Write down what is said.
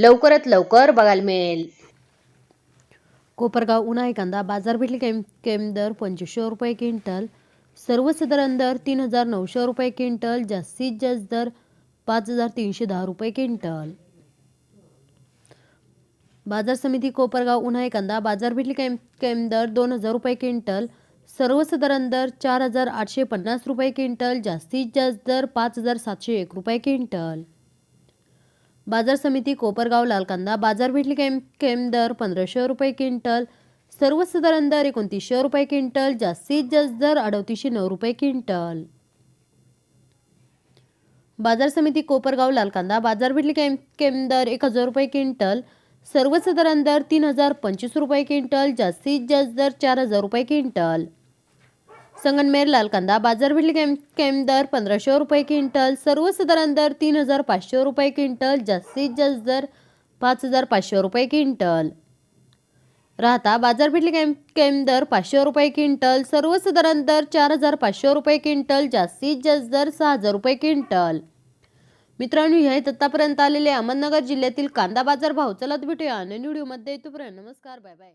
लवकरात लवकर बघायला मिळेल. कोपरगाव उन्हाळी कांदा बाजारपेठ केम केम दर पंचवीसशे रुपये क्विंटल सर्वसाधारण दर तीन हजार नऊशे रुपये क्विंटल जास्तीत जास्त दर पाच हजार तीनशे दहा रुपये क्विंटल. बाजार समिती कोपरगाव उन्हाळी कांदा बाजारपेठ केम केम दर दोन हजार रुपये क्विंटल सर्वसाधारण दर चार हजार आठशे पन्नास रुपये क्विंटल जास्तीत जास्त दर पाच हजार सातशे एक रुपये क्विंटल. बाजार समिती कोपरगाव लाल कांदा बाजारपेठली केम केम दर पंधराशे रुपये क्विंटल. सर्वसाधारण दर एकोणतीसशे रुपये क्विंटल जास्तीत जास्त दर अडतीसशे नऊ रुपये क्विंटल. बाजार समिती कोपरगाव लाल कांदा बाजारपेठली केम केम दर एक हजार रुपये क्विंटल. सर्वसाधारण दर तीन हजार पंचवीस रुपये क्विंटल जास्तीत जास्त दर चार हजार रुपये क्विंटल. संगनमेर लाल कांदा बाजारपेठली केम केम दर पंधराशे रुपये क्विंटल सर्वसाधारण दर तीन हजार पाचशे रुपये क्विंटल जास्तीत जास्त दर पाच हजार पाचशे रुपये क्विंटल. राहता बाजारपेठली केम केम दर पाचशे रुपये क्विंटल सर्वसाधारण दर चार हजार पाचशे रुपये क्विंटल जास्तीत जास्त दर सहा हजार रुपये क्विंटल. मित्रांनो हे आहेत आतापर्यंत आलेले अहमदनगर जिल्ह्यातील कांदा बाजार भाव. चला भेटूया आणि व्हिडिओमध्ये. तोपर्यंत नमस्कार बाय बाय.